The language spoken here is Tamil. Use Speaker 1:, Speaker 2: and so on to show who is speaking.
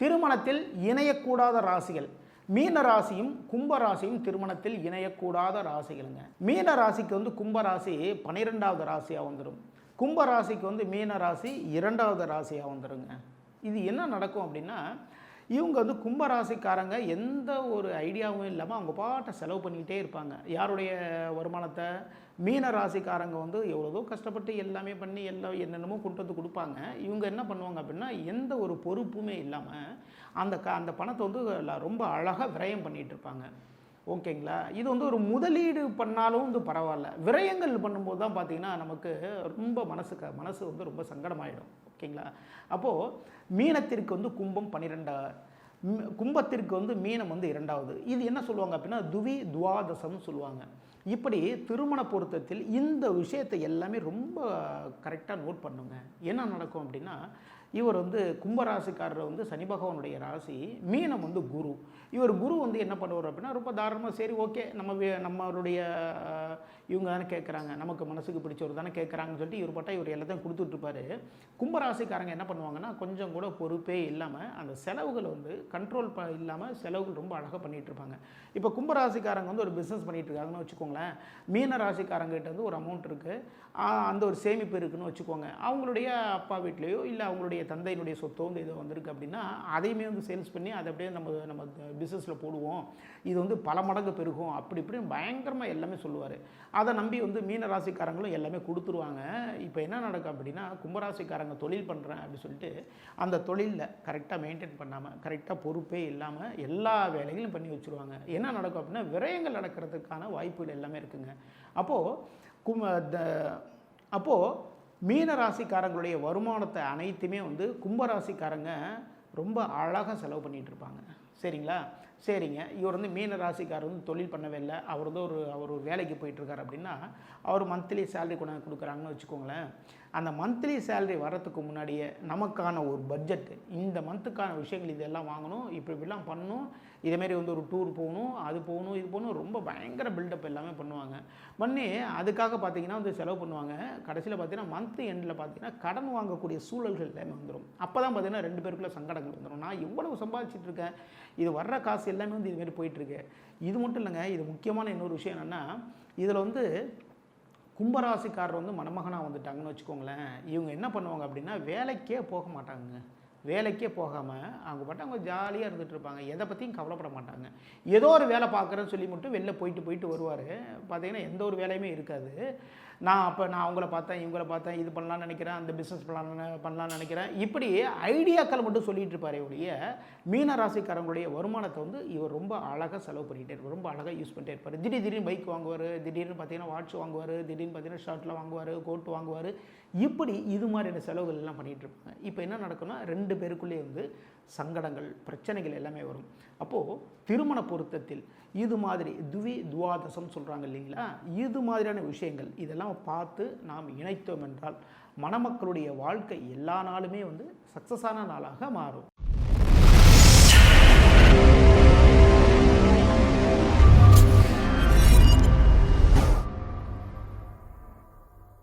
Speaker 1: திருமணத்தில் இணையக்கூடாத ராசிகள். மீன ராசியும் கும்ப ராசியும் திருமணத்தில் இணையக்கூடாத ராசிகளுங்க. மீன ராசிக்கு வந்து கும்ப ராசி பன்னிரெண்டாவது ராசியாக வந்துடும் கும்ப ராசிக்கு வந்து மீன ராசி இரண்டாவது ராசியாக வந்துடுங்க இது என்ன நடக்கும் அப்படின்னா இவங்க வந்து கும்பராசிக்காரங்க எந்த ஒரு ஐடியாவும் இல்லாமல் அவங்க பாட்டை செலவு பண்ணிக்கிட்டே இருப்பாங்க. யாருடைய வருமானத்தை? மீன ராசிக்காரங்க வந்து எவ்வளோதோ கஷ்டப்பட்டு எல்லாமே பண்ணி எல்லாம் என்னென்னமோ கொண்டு வந்து கொடுப்பாங்க. இவங்க என்ன பண்ணுவாங்க அப்படின்னா எந்த ஒரு பொறுப்புமே இல்லாமல் அந்த க அந்த பணத்தை வந்து ரொம்ப அழகாக விரயம் பண்ணிகிட்டு இருப்பாங்க. ஓகேங்களா? இது வந்து ஒரு முதலீடு பண்ணாலும் வந்து பரவாயில்ல. விரயங்கள் பண்ணும்போது தான் பார்த்தீங்கன்னா நமக்கு ரொம்ப மனசுக்கு மனசு வந்து ரொம்ப சங்கடமாயிடும். ஓகேங்களா? அப்போது மீனத்திற்கு வந்து கும்பம் பன்னிரெண்டா கும்பத்திற்கு வந்து மீனம் வந்து இரண்டாவது. இது என்ன சொல்லுவாங்க அப்படின்னா துவி துவாதசம்னு சொல்லுவாங்க. இப்படி திருமண பொருத்தத்தில் இந்த விஷயத்தை எல்லாமே ரொம்ப கரெக்டாக நோட் பண்ணுங்க. என்ன நடக்கும் அப்படின்னா இவர் வந்து கும்பராசிக்காரர் வந்து சனி பகவானுடைய ராசி மீனம் வந்து குரு. இவர் குரு வந்து என்ன பண்ணுவார் அப்படின்னா ரொம்ப தாராளமாக சரி ஓகே நம்ம நம்மளுடைய இவங்க தானே கேட்குறாங்க நமக்கு மனசுக்கு பிடிச்சவர் தானே கேட்குறாங்கன்னு சொல்லிட்டு இவர் பட்டா இவர் எல்லாத்தையும் கொடுத்துட்ருப்பாரு கும்பராசிக்காரங்க என்ன பண்ணுவாங்கன்னா கொஞ்சம் கூட பொறுப்பே இல்லாமல் அந்த செலவுகளை வந்து கண்ட்ரோல் ப இல்லாமல் செலவுகள் ரொம்ப அழகாக பண்ணிகிட்டு இருப்பாங்க. இப்போ கும்பராசிக்காரங்க வந்து ஒரு பிஸ்னஸ் பண்ணிகிட்டு இருக்காங்கன்னு வச்சுக்கோங்களேன். மீன ராசிக்காரங்கிட்ட வந்து ஒரு அமௌண்ட் இருக்குது அந்த ஒரு சேமிப்பு இருக்குன்னு வச்சுக்கோங்க. அவங்களுடைய அப்பா வீட்லேயோ இல்லை அவங்களுடைய தந்தையினுடைய சொத்தோ வந்து ஏதோ வந்திருக்கு அப்படின்னா அதையுமே வந்து சேல்ஸ் பண்ணி அதை அப்படியே நம்ம நம்ம பிஸ்னஸில் போடுவோம். இது வந்து பல மடங்கு பெருகும். அப்படி இப்படின்னு பயங்கரமாக எல்லாமே சொல்லுவார். அதை நம்பி வந்து மீன ராசிக்காரங்களும் எல்லாமே கொடுத்துருவாங்க. இப்போ என்ன நடக்கும் அப்படின்னா கும்பராசிக்காரங்க தொழில் பண்ணுறேன் அப்படின்னு சொல்லிட்டு அந்த தொழிலில் கரெக்டாக மெயின்டைன் பண்ணாமல் கரெக்டாக பொறுப்பே இல்லாமல் எல்லா வேலைகளையும் பண்ணி வச்சுருவாங்க. என்ன நடக்கும் அப்படின்னா விரயங்கள் நடக்கிறதுக்கான வாய்ப்புகள் எல்லாமே இருக்குங்க. அப்போது கும்ப அப்போது மீன ராசிக்காரங்களுடைய வருமானத்தை அனைத்துமே வந்து கும்பராசிக்காரங்க ரொம்ப அழகாக செலவு பண்ணிகிட்டு இருப்பாங்க. சரிங்களா? சரிங்க. இவர் வந்து மீன ராசிக்காரர் வந்து தொழில் பண்ணவே இல்லை. அவர் வந்து ஒரு அவர் ஒரு வேலைக்கு போயிட்டுருக்காரு அப்படின்னா அவர் மந்த்லி சேலரி கொண்டாந்து கொடுக்குறாங்கன்னு வச்சுக்கோங்களேன். அந்த மந்த்லி சேலரி வரத்துக்கு முன்னாடியே நமக்கான ஒரு பட்ஜெட் இந்த மந்த்துக்கான விஷயங்கள் இதெல்லாம் வாங்கணும் இப்படி இப்படிலாம் பண்ணணும். இதேமாரி வந்து ஒரு டூர் போகணும் அது போகணும் இது போகணும். ரொம்ப பயங்கர பில்டப் எல்லாமே பண்ணுவாங்க. பண்ணி அதுக்காக பார்த்தீங்கன்னா வந்து செலவு பண்ணுவாங்க. கடைசியில் பார்த்தீங்கன்னா மந்த் எண்டில் பார்த்தீங்கன்னா கடன் வாங்கக்கூடிய சூழல்கள் எல்லாமே வந்துடும் அப்போ தான் பார்த்தீங்கன்னா ரெண்டு பேருக்குள்ளே சங்கடங்கள் வந்துடும் நான் இவ்வளவு சம்பாதிச்சிட்டு இருக்கேன்? இது வர்ற காசு எல்லாமே வந்து இதுமாரி போயிட்டுருக்கு. இது மட்டும் இல்லைங்க இது முக்கியமான இன்னொரு விஷயம் என்னென்னா இதில் வந்து கும்பராசிக்காரர் வந்து மணமகனாக வந்துட்டாங்கன்னு வச்சுக்கோங்களேன். இவங்க என்ன பண்ணுவாங்க அப்படின்னா வேலைக்கே போக மாட்டாங்க வேலைக்கே போகாமல் அவங்க பாட்டு அவங்க ஜாலியாக இருந்துட்டு இருப்பாங்க. எதை பற்றியும் கவலைப்பட மாட்டாங்க. ஏதோ ஒரு வேலை பார்க்குறேன்னு சொல்லி மட்டும் வெளில போயிட்டு போயிட்டு வருவார். பார்த்தீங்கன்னா எந்த ஒரு வேலையுமே இருக்காது. நான் அப்போ நான் அவங்கள பார்த்தேன் இவங்கள பார்த்தேன் இது பண்ணலான்னு நினைக்கிறேன் அந்த பிஸ்னஸ் பண்ணலாம் பண்ணலான்னு நினைக்கிறேன். இப்படி ஐடியாக்கள் மட்டும் சொல்லிட்டு இருப்பாரே ஒழிய மீன ராசிக்காரங்களுடைய வருமானத்தை வந்து இவர் ரொம்ப அழகாக செலவு பண்ணிகிட்டே இருப்பார். ரொம்ப அழகாக யூஸ் பண்ணிட்டே இருப்பார். திடீர் திடீர்னு பைக் வாங்குவார் திடீர்னு பார்த்தீங்கன்னா வாட்ச் வாங்குவார் திடீர்னு பார்த்தீங்கன்னா ஷர்ட்லாம் வாங்குவார் கோட் வாங்குவார். இப்படி இது மாதிரியான செலவுகள் எல்லாம் பண்ணிகிட்டு இருப்பாங்க. இப்போ என்ன நடக்கும்னா ரெண்டு பேருக்குள்ளேயே வந்து சங்கடங்கள் பிரச்சனைகள் எல்லாமே வரும். அப்போது திருமண பொருத்தத்தில் இது மாதிரி துவி துவாதசம் சொல்கிறாங்க இல்லைங்களா? இது மாதிரியான விஷயங்கள் இதெல்லாம் பார்த்து நாம் இணைத்தோம் என்றால் மணமக்களுடைய வாழ்க்கை எல்லா நாளுமே வந்து சக்ஸஸான நாளாக மாறும்.